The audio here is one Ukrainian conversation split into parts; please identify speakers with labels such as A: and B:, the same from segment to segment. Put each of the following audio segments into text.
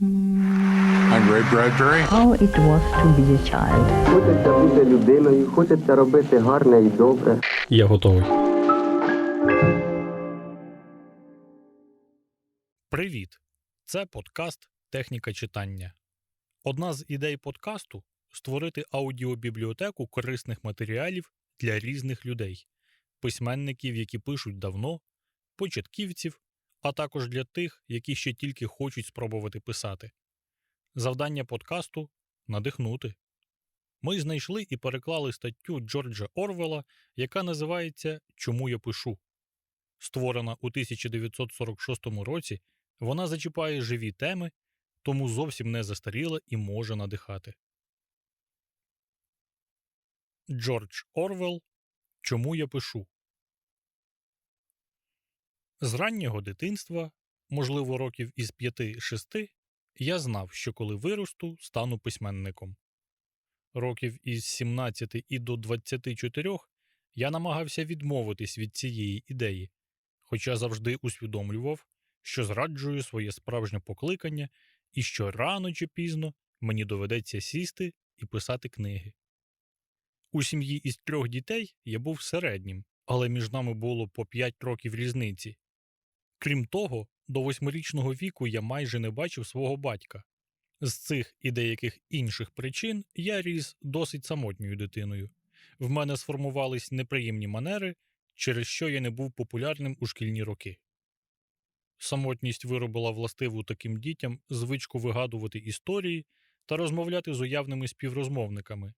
A: I'm Ray Bradbury.
B: How it was to be a child.
C: Хочеться бути людиною, хочеться робити гарне і добре.
D: Я готовий. Привіт! Це подкаст Техніка читання. Одна з ідей подкасту створити аудіобібліотеку корисних матеріалів для різних людей, письменників, які пишуть давно, початківців, а також для тих, які ще тільки хочуть спробувати писати. Завдання подкасту надихнути. Ми знайшли і переклали статтю Джорджа Орвела яка називається Чому я пишу. Створена у 1946 році, вона зачіпає живі теми, тому зовсім не застаріла і може надихати. Джордж Орвел Чому я пишу. З раннього дитинства, можливо, років із 5-6, я знав, що коли виросту, стану письменником років із 17 і до 24 я намагався відмовитись від цієї ідеї, хоча завжди усвідомлював, що зраджую своє справжнє покликання і що рано чи пізно мені доведеться сісти і писати книги. У сім'ї із трьох дітей я був середнім, але між нами було по 5 років різниці. Крім того, до восьмирічного віку я майже не бачив свого батька. З цих і деяких інших причин я ріс досить самотньою дитиною. В мене сформувались неприємні манери, через що я не був популярним у шкільні роки. Самотність виробила властиву таким дітям звичку вигадувати історії та розмовляти з уявними співрозмовниками.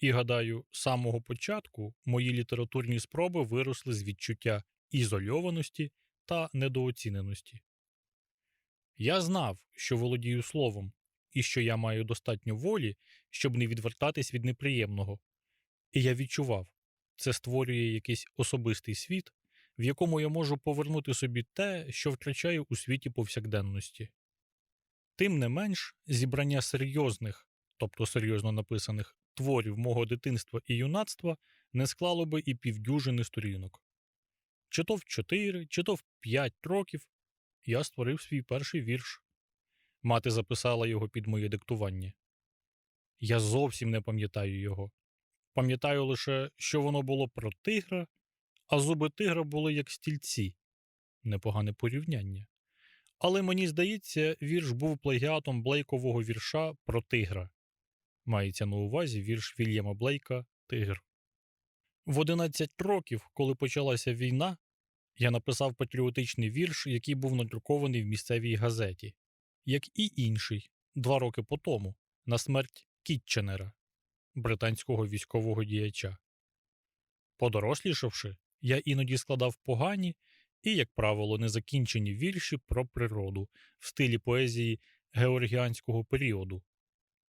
D: І гадаю, з самого початку мої літературні спроби виросли з відчуття ізольованості та недооціненості. Я знав, що володію словом, і що я маю достатньо волі, щоб не відвертатись від неприємного. І я відчував, це створює якийсь особистий світ, в якому я можу повернути собі те, що втрачаю у світі повсякденності. Тим не менш, зібрання серйозних, тобто серйозно написаних, творів мого дитинства і юнацтва не склало би і півдюжини сторінок. Чи то в чотири, чи то в п'ять років я створив свій перший вірш. Мати записала його під моє диктування. Я зовсім не пам'ятаю його. Пам'ятаю лише, що воно було про тигра, а зуби тигра були як стільці. Непогане порівняння. Але мені здається, вірш був плагіатом Блейкового вірша про тигра. Мається на увазі вірш Вільяма Блейка Тигр. В 11 років, коли почалася війна, я написав патріотичний вірш, який був надрукований в місцевій газеті, як і інший, два роки по тому, на смерть Кітченера, британського військового діяча. Подорослішавши, я іноді складав погані і, як правило, незакінчені вірші про природу в стилі поезії георгіанського періоду.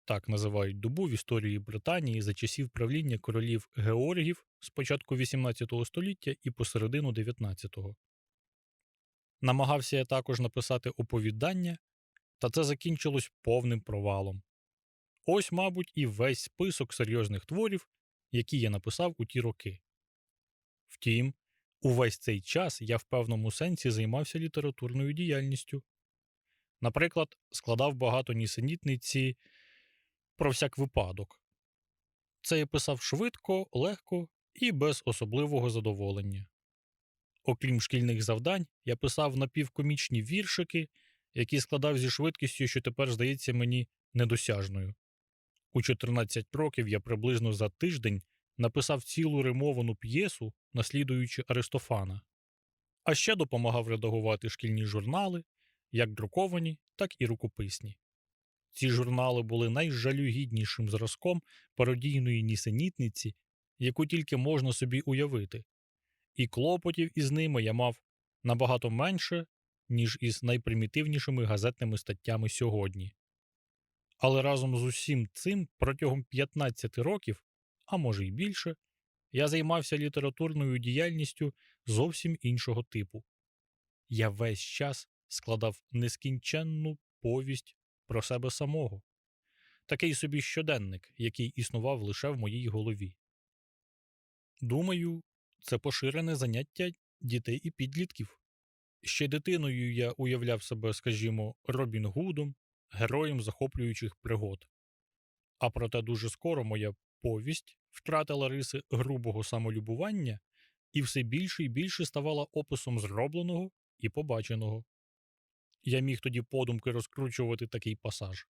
D: Так називають добу в історії Британії за часів правління королів Георгів з початку XVIII століття і посередину XIX. Намагався я також написати оповідання, та це закінчилось повним провалом. Ось, мабуть, і весь список серйозних творів, які я написав у ті роки. Втім, увесь цей час я в певному сенсі займався літературною діяльністю. Наприклад, складав багато нісенітниці про всяк випадок. Це я писав швидко, легко і без особливого задоволення. Окрім шкільних завдань, я писав напівкомічні віршики, які складав зі швидкістю, що тепер здається мені недосяжною. У 14 років я приблизно за тиждень написав цілу римовану п'єсу, наслідуючи Аристофана, а ще допомагав редагувати шкільні журнали, як друковані, так і рукописні. Ці журнали були найжалюгіднішим зразком пародійної нісенітниці, яку тільки можна собі уявити, і клопотів із ними я мав набагато менше, ніж із найпримітивнішими газетними статтями сьогодні. Але разом з усім цим протягом 15 років, а може й більше, я займався літературною діяльністю зовсім іншого типу. Я весь час складав нескінченну повість про себе самого, такий собі щоденник, який існував лише в моїй голові. Думаю, це поширене заняття дітей і підлітків. Ще дитиною я уявляв себе, скажімо, Робін Гудом, героєм захоплюючих пригод. А проте дуже скоро моя повість втратила риси грубого самолюбування і все більше і більше ставала описом зробленого і побаченого. Я міг тоді подумки розкручувати такий пасаж.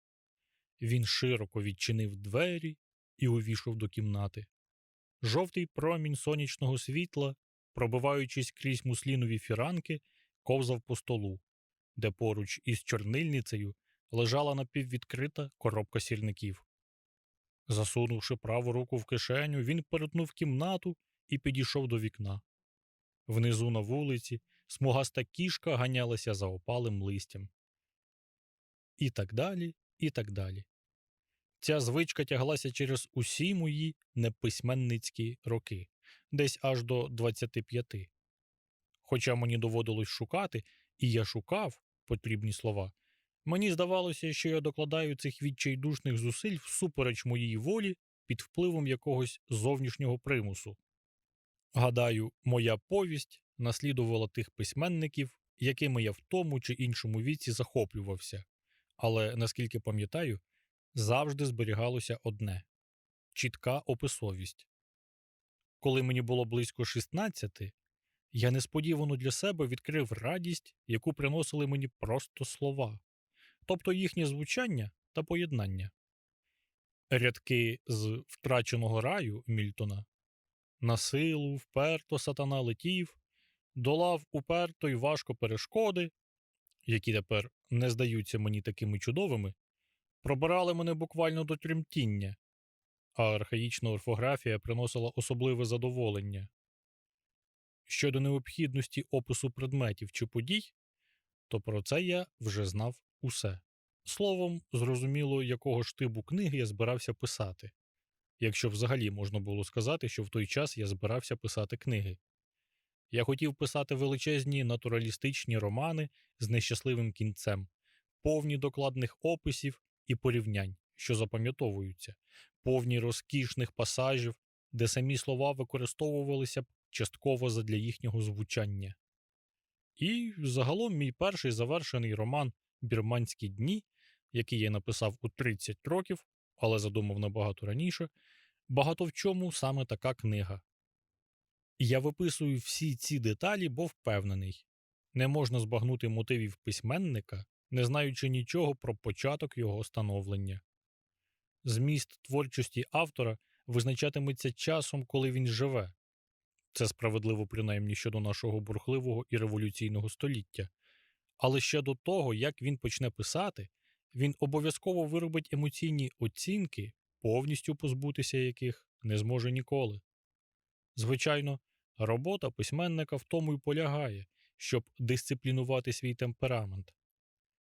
D: Він широко відчинив двері і увійшов до кімнати. Жовтий промінь сонячного світла, пробиваючись крізь муслінові фіранки, ковзав по столу, де поруч із чорнильницею лежала напіввідкрита коробка сірників. Засунувши праву руку в кишеню, він перетнув кімнату і підійшов до вікна. Внизу на вулиці смугаста кішка ганялася за опалим листям. І так далі, і так далі. Ця звичка тяглася через усі мої неписьменницькі роки, десь аж до 25. Хоча мені доводилось шукати, і я шукав потрібні слова, мені здавалося, що я докладаю цих відчайдушних зусиль всупереч моїй волі під впливом якогось зовнішнього примусу. Гадаю, моя повість наслідувала тих письменників, якими я в тому чи іншому віці захоплювався, але, наскільки пам'ятаю, завжди зберігалося одне чітка описовість. Коли мені було близько 16, я несподівано для себе відкрив радість, яку приносили мені просто слова, тобто їхнє звучання та поєднання. Рядки з втраченого раю Мільтона на силу вперто сатана летів, долав уперто й важко перешкоди, які тепер не здаються мені такими чудовими, пробирали мене буквально до тремтіння, а архаїчна орфографія приносила особливе задоволення. Щодо необхідності опису предметів чи подій, то про це я вже знав усе. Словом, зрозуміло, якого ж типу книги я збирався писати, якщо взагалі можна було сказати, що в той час я збирався писати книги. Я хотів писати величезні натуралістичні романи з нещасливим кінцем, повні докладних описів і порівнянь, що запам'ятовуються, повні розкішних пасажів, де самі слова використовувалися б частково задля їхнього звучання. І загалом мій перший завершений роман Бірманські дні, який я написав у 30 років, але задумав набагато раніше, багато в чому саме така книга. Я виписую всі ці деталі, бо впевнений, не можна збагнути мотивів письменника, не знаючи нічого про початок його становлення. Зміст творчості автора визначатиметься часом, коли він живе. Це справедливо принаймні щодо нашого бурхливого і революційного століття. Але ще до того, як він почне писати, він обов'язково виробить емоційні оцінки, повністю позбутися яких не зможе ніколи. Звичайно, робота письменника в тому й полягає, щоб дисциплінувати свій темперамент,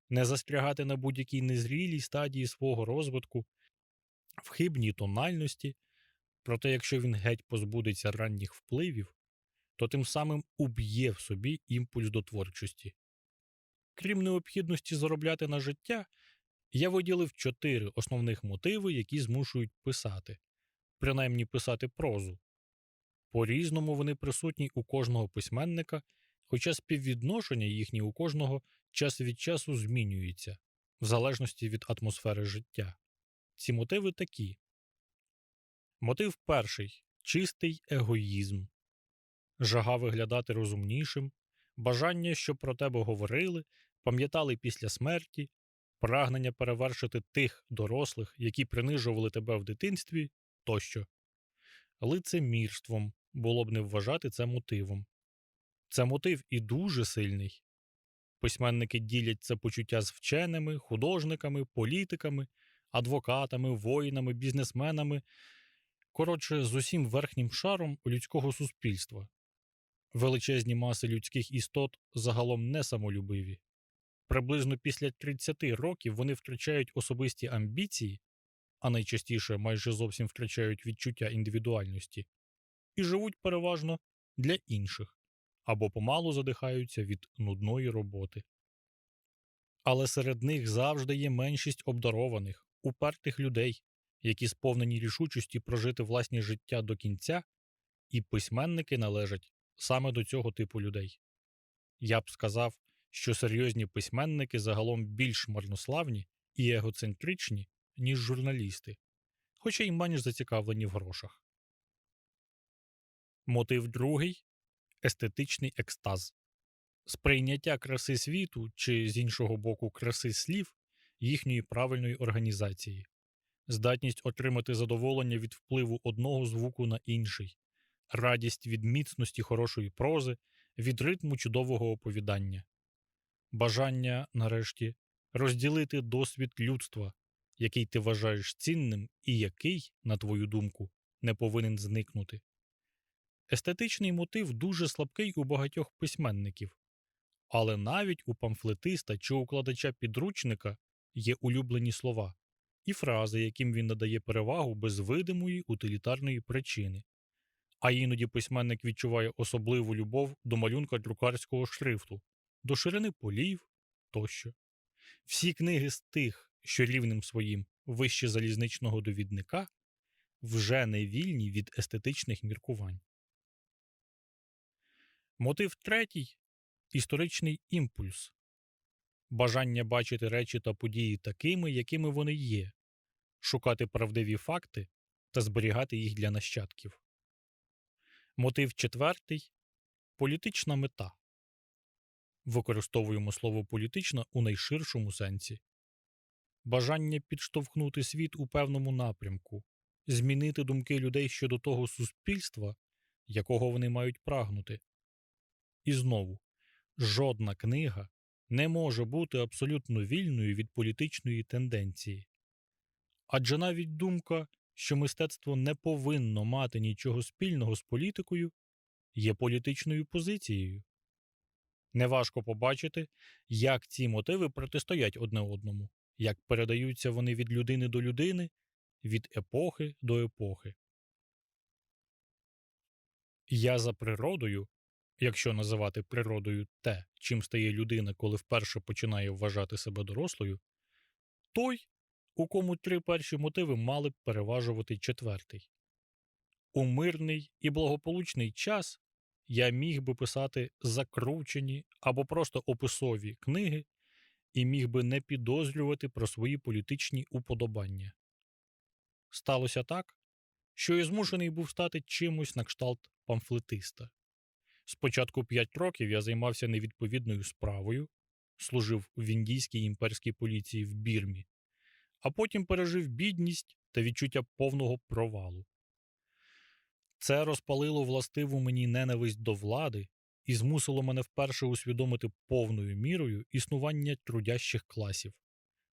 D: не застрягати на будь-якій незрілій стадії свого розвитку, в хибній тональності, проте якщо він геть позбудеться ранніх впливів, то тим самим уб'є в собі імпульс до творчості. Крім необхідності заробляти на життя, я виділив чотири основних мотиви, які змушують писати, принаймні писати прозу. По різному вони присутні у кожного письменника, хоча співвідношення їхні у кожного час від часу змінюється, в залежності від атмосфери життя. Ці мотиви такі. Мотив перший чистий егоїзм, жага виглядати розумнішим, бажання, щоб про тебе говорили, пам'ятали після смерті, прагнення перевершити тих дорослих, які принижували тебе в дитинстві тощо. Лицемірством було б не вважати це мотивом. Це мотив і дуже сильний. Письменники ділять це почуття з вченими, художниками, політиками, адвокатами, воїнами, бізнесменами, коротше, з усім верхнім шаром людського суспільства. Величезні маси людських істот загалом не самолюбиві. Приблизно після 30 років вони втрачають особисті амбіції, а найчастіше майже зовсім втрачають відчуття індивідуальності, і живуть переважно для інших або помалу задихаються від нудної роботи. Але серед них завжди є меншість обдарованих, упертих людей, які сповнені рішучості прожити власні життя до кінця, і письменники належать саме до цього типу людей. Я б сказав, що серйозні письменники загалом більш марнославні і егоцентричні, ніж журналісти, хоча й менш зацікавлені в грошах. Мотив другий естетичний екстаз. Сприйняття краси світу чи з іншого боку краси слів їхньої правильної організації, здатність отримати задоволення від впливу одного звуку на інший, радість від міцності хорошої прози, від ритму чудового оповідання, бажання, нарешті, розділити досвід людства, який ти вважаєш цінним і який, на твою думку, не повинен зникнути. Естетичний мотив дуже слабкий у багатьох письменників, але навіть у памфлетиста чи укладача підручника є улюблені слова і фрази, яким він надає перевагу без видимої утилітарної причини. А іноді письменник відчуває особливу любов до малюнка друкарського шрифту, до ширини полів тощо. Всі книги з тих, що рівнем своїм вище залізничного довідника, вже не вільні від естетичних міркувань. Мотив третій історичний імпульс бажання бачити речі та події такими, якими вони є, шукати правдиві факти та зберігати їх для нащадків. Мотив четвертий політична мета. Використовуємо слово політична у найширшому сенсі. Бажання підштовхнути світ у певному напрямку, змінити думки людей щодо того суспільства, якого вони мають прагнути. І знову, жодна книга не може бути абсолютно вільною від політичної тенденції. Адже навіть думка, що мистецтво не повинно мати нічого спільного з політикою, є політичною позицією. Неважко побачити, як ці мотиви протистоять одне одному, як передаються вони від людини до людини, від епохи до епохи. Я за природою, якщо називати природою те, чим стає людина, коли вперше починає вважати себе дорослою, той, у кому три перші мотиви мали б переважувати четвертий. У мирний і благополучний час я міг би писати закручені або просто описові книги і міг би не підозрювати про свої політичні уподобання. Сталося так, що я змушений був стати чимось на кшталт памфлетиста. Спочатку п'ять років я займався невідповідною справою, служив в індійській імперській поліції в Бірмі, а потім пережив бідність та відчуття повного провалу. Це розпалило властиву мені ненависть до влади і змусило мене вперше усвідомити повною мірою існування трудящих класів.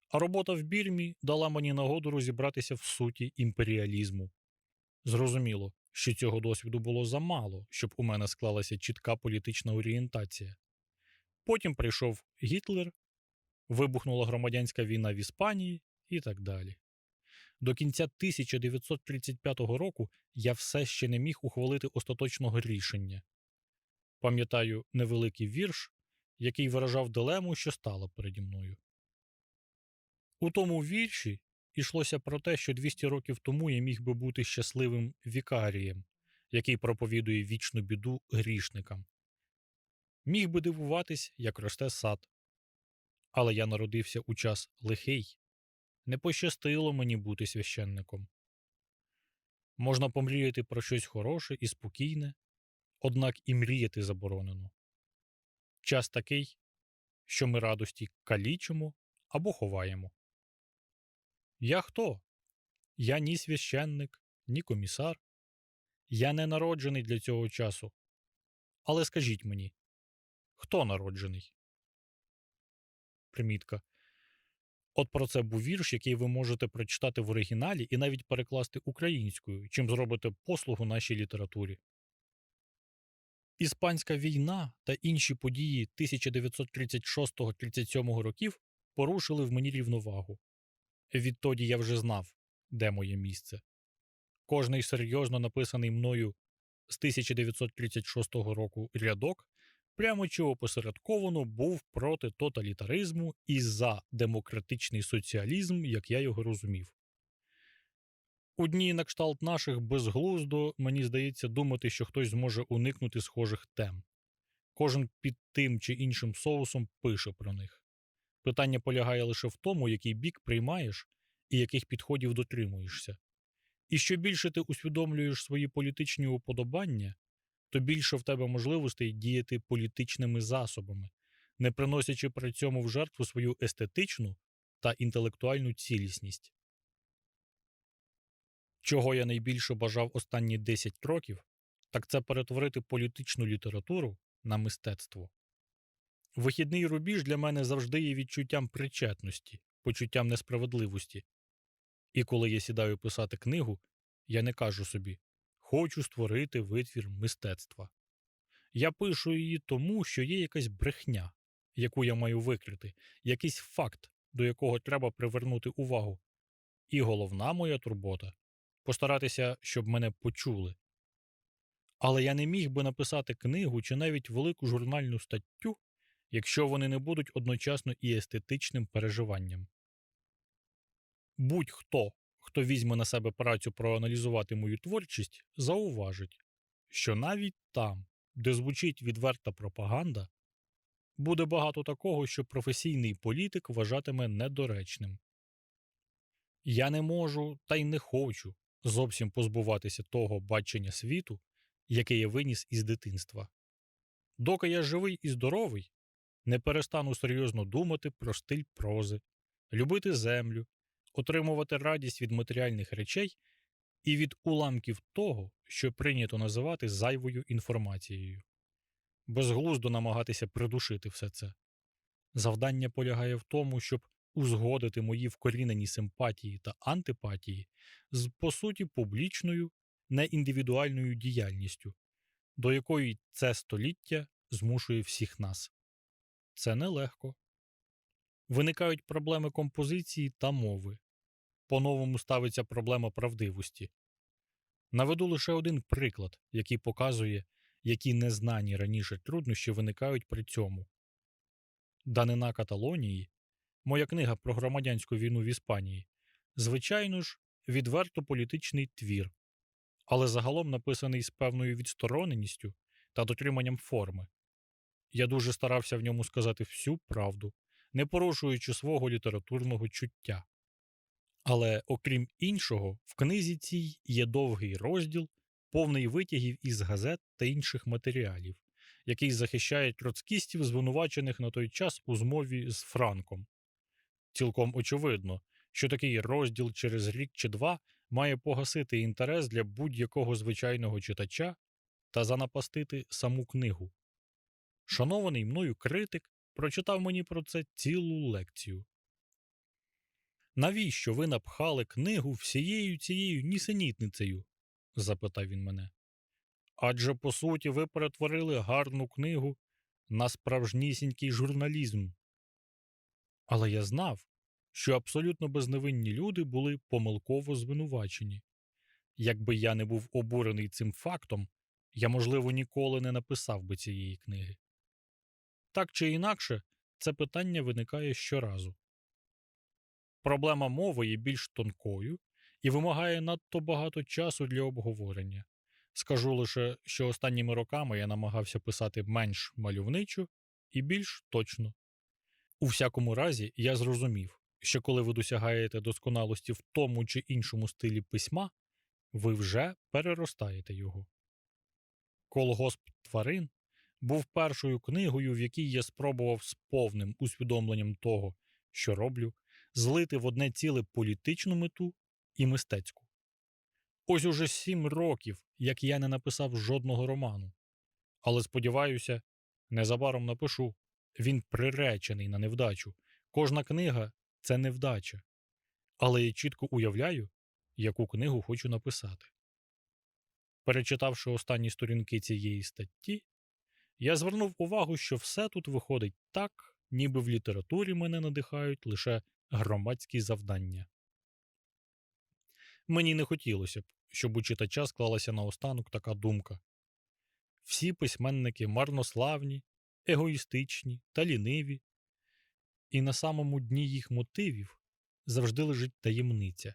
D: А робота в Бірмі дала мені нагоду розібратися в суті імперіалізму. Зрозуміло, що цього досвіду було замало, щоб у мене склалася чітка політична орієнтація. Потім прийшов Гітлер, вибухнула громадянська війна в Іспанії і так далі. До кінця 1935 року я все ще не міг ухвалити остаточного рішення. Пам'ятаю невеликий вірш, який виражав дилему, що стала переді мною. У тому вірші йшлося про те, що 200 років тому я міг би бути щасливим вікарієм, який проповідує вічну біду грішникам. Міг би дивуватись, як росте сад. Але я народився у час лихий. Не пощастило мені бути священником. Можна помріяти про щось хороше і спокійне, однак і мріяти заборонено. Час такий, що ми радості калічимо або ховаємо. Я хто? Я ні священник, ні комісар. Я не народжений для цього часу. Але скажіть мені, хто народжений? Примітка. От про це був вірш, який ви можете прочитати в оригіналі і навіть перекласти українською, чим зробите послугу нашій літературі. Іспанська війна та інші події 1936-37 років порушили в мені рівновагу. Відтоді я вже знав, де моє місце. Кожний серйозно написаний мною з 1936 року рядок прямо чи опосередковано був проти тоталітаризму і за демократичний соціалізм, як я його розумів. У дні на кшталт наших безглуздо, мені здається, думати, що хтось зможе уникнути схожих тем. Кожен під тим чи іншим соусом пише про них. Питання полягає лише в тому, який бік приймаєш і яких підходів дотримуєшся. І що більше ти усвідомлюєш свої політичні уподобання, то більше в тебе можливостей діяти політичними засобами, не приносячи при цьому в жертву свою естетичну та інтелектуальну цілісність. Чого я найбільше бажав останні 10 років, так це перетворити політичну літературу на мистецтво. Вихідний рубіж для мене завжди є відчуттям причетності, почуттям несправедливості. І коли я сідаю писати книгу, я не кажу собі хочу створити витвір мистецтва. Я пишу її тому, що є якась брехня, яку я маю викрити, якийсь факт, до якого треба привернути увагу. І головна моя турбота постаратися, щоб мене почули. Але я не міг би написати книгу чи навіть велику журнальну статтю, якщо вони не будуть одночасно і естетичним переживанням. Будь-хто, хто візьме на себе працю проаналізувати мою творчість, зауважить, що навіть там, де звучить відверта пропаганда, буде багато такого, що професійний політик вважатиме недоречним. Я не можу та й не хочу зовсім позбуватися того бачення світу, яке я виніс із дитинства. Доки я живий і здоровий, не перестану серйозно думати про стиль прози, любити землю, отримувати радість від матеріальних речей і від уламків того, що прийнято називати зайвою інформацією. Безглуздо намагатися придушити все це. Завдання полягає в тому, щоб узгодити мої вкорінені симпатії та антипатії з, по суті, публічною, неіндивідуальною діяльністю, до якої це століття змушує всіх нас. Це нелегко. Виникають проблеми композиції та мови. По-новому ставиться проблема правдивості. Наведу лише один приклад, який показує, які незнані раніше труднощі виникають при цьому. Данина Каталонії, моя книга про громадянську війну в Іспанії, звичайно ж, відверто політичний твір, але загалом написаний з певною відстороненістю та дотриманням форми. Я дуже старався в ньому сказати всю правду, не порушуючи свого літературного чуття. Але, окрім іншого, в книзі цій є довгий розділ, повний витягів із газет та інших матеріалів, який захищає троцкістів, звинувачених на той час у змові з Франком. Цілком очевидно, що такий розділ через рік чи два має погасити інтерес для будь-якого звичайного читача та занапастити саму книгу. Шанований мною критик прочитав мені про це цілу лекцію. Навіщо ви напхали книгу всією цією нісенітницею? запитав він мене. Адже по суті ви перетворили гарну книгу на справжнісінький журналізм. Але я знав, що абсолютно безневинні люди були помилково звинувачені. Якби я не був обурений цим фактом, я, можливо, ніколи не написав би цієї книги. Так чи інакше, це питання виникає щоразу. Проблема мови є більш тонкою і вимагає надто багато часу для обговорення. Скажу лише, що останніми роками я намагався писати менш мальовничо і більш точно. У всякому разі, я зрозумів, що коли ви досягаєте досконалості в тому чи іншому стилі письма, ви вже переростаєте його. Колгосп тварин був першою книгою, в якій я спробував з повним усвідомленням того, що роблю, злити в одне ціле політичну мету і мистецьку. Ось уже сім років, як я не написав жодного роману. Але сподіваюся, незабаром напишу він приречений на невдачу. Кожна книга це невдача. Але я чітко уявляю, яку книгу хочу написати. Перечитавши останні сторінки цієї статті, я звернув увагу, що все тут виходить так, ніби в літературі мене надихають лише громадські завдання. Мені не хотілося б, щоб у читача склалася наостанок така думка. Всі письменники марнославні, егоїстичні та ліниві, і на самому дні їх мотивів завжди лежить таємниця.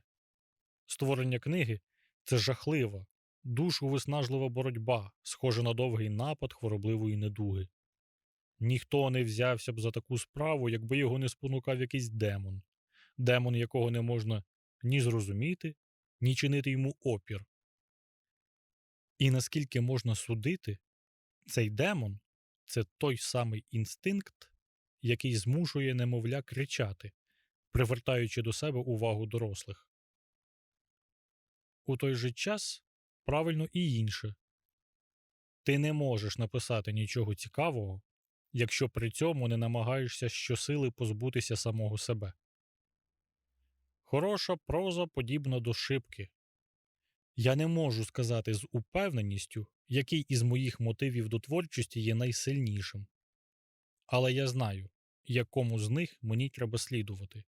D: Створення книги це жахлива, душу виснажлива боротьба, схожа на довгий напад хворобливої недуги. Ніхто не взявся б за таку справу, якби його не спонукав якийсь демон, демон, якого не можна ні зрозуміти, ні чинити йому опір. І наскільки можна судити, цей демон це той самий інстинкт, який змушує немовля кричати, привертаючи до себе увагу дорослих. У той же час правильно і інше. Ти не можеш написати нічого цікавого, якщо при цьому не намагаєшся щосили позбутися самого себе. Хороша проза подібна до шибки. Я не можу сказати з упевненістю, який із моїх мотивів до творчості є найсильнішим. Але я знаю, якому з них мені треба слідувати.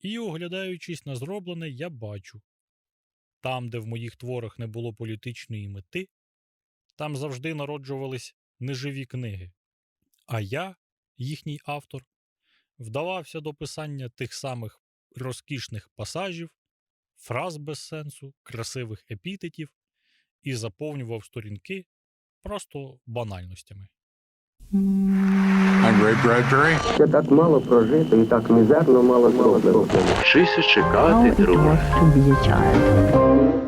D: І, оглядаючись на зроблене, я бачу там, де в моїх творах не було політичної мети, там завжди народжувались неживі книги. А я, їхній автор, вдавався до писання тих самих розкішних пасажів, фраз без сенсу, красивих епітетів і заповнював сторінки просто банальностями.
C: Ще так мало прожито і так мізерно мало зроблено.
E: Вчися чекати,
B: it